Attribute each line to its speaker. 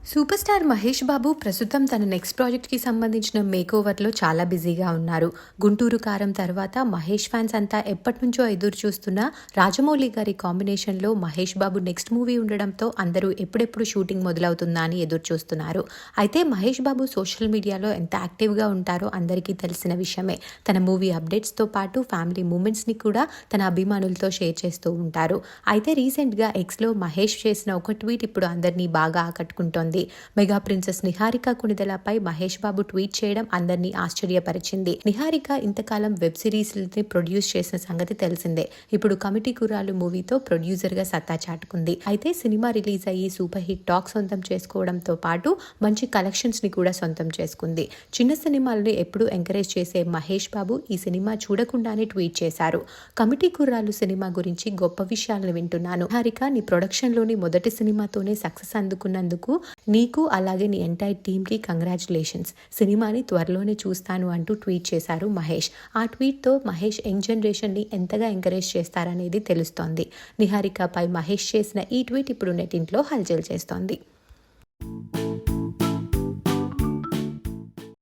Speaker 1: Super star Mahesh Babu ప్రస్తుతం తన next ప్రాజెక్ట్కి సంబంధించిన మేకోవర్లో చాలా బిజీగా ఉన్నారు. గుంటూరు కారం తర్వాత మహేష్ ఫ్యాన్స్ అంతా ఎప్పటి నుంచో ఎదురు చూస్తున్న రాజమౌళి గారి కాంబినేషన్లో మహేష్ బాబు నెక్స్ట్ మూవీ ఉండడంతో అందరూ ఎప్పుడెప్పుడు షూటింగ్ మొదలవుతుందా అని ఎదురు చూస్తున్నారు అయితే మహేష్ బాబు సోషల్ మీడియాలో ఎంత యాక్టివ్గా ఉంటారో అందరికీ తెలిసిన విషయమే. తన మూవీ అప్డేట్స్తో పాటు ఫ్యామిలీ మూమెంట్స్ని కూడా తన అభిమానులతో షేర్ చేస్తూ ఉంటారు. అయితే రీసెంట్గా ఎక్స్లో మహేష్ చేసిన ఒక ట్వీట్ ఇప్పుడు అందరినీ బాగా ఆకట్టుకుంటోంది. మెగా ప్రిన్సెస్ నిహారిక కుణిదలపై మహేష్ బాబు ట్వీట్ చేయడం అందరినీ ఆశ్చర్యపరిచింది. నిహారిక ఇంతకాలం వెబ్ సిరీస్ని ప్రొడ్యూస్ చేసిన సంగతి తెలిసిందే. ఇప్పుడు కమిటీ కురాలు మూవీతో ప్రొడ్యూసర్గా సత్తా చాటుకుంది. అయితే సినిమా రిలీజ్ అయ్యి సూపర్ హిట్ టాక్ సొంతం చేసుకోవడంతో పాటు మంచి కలెక్షన్స్ని కూడా సొంతం చేసుకుంది. చిన్న సినిమాలను ఎప్పుడూ ఎంకరేజ్ చేసే మహేష్ బాబు ఈ సినిమా చూడకుండానే ట్వీట్ చేశారు. కమిటీ కుర్రాలు సినిమా గురించి గొప్ప విషయాలను వింటున్నాను. హారిక నీ ప్రొడక్షన్లోని మొదటి సినిమాతోనే సక్సెస్ అందుకున్నందుకు నీకు అలాగే నీ ఎంటైర్ టీమ్కి కంగ్రాచులేషన్స్ సినిమాని త్వరలోనే చూస్తాను అంటూ ట్వీట్ చేశారు మహేష్. ఆ ట్వీట్తో మహేష్ యంగ్ జనరేషన్ని ఎంతగా ఎంకరేజ్ చేస్తారనేది తెలుస్తోంది. నిహారికపై మహేష్ చేసిన ఈ ట్వీట్ ఇప్పుడు నెటింట్లో హల్చల్ చేస్తోంది.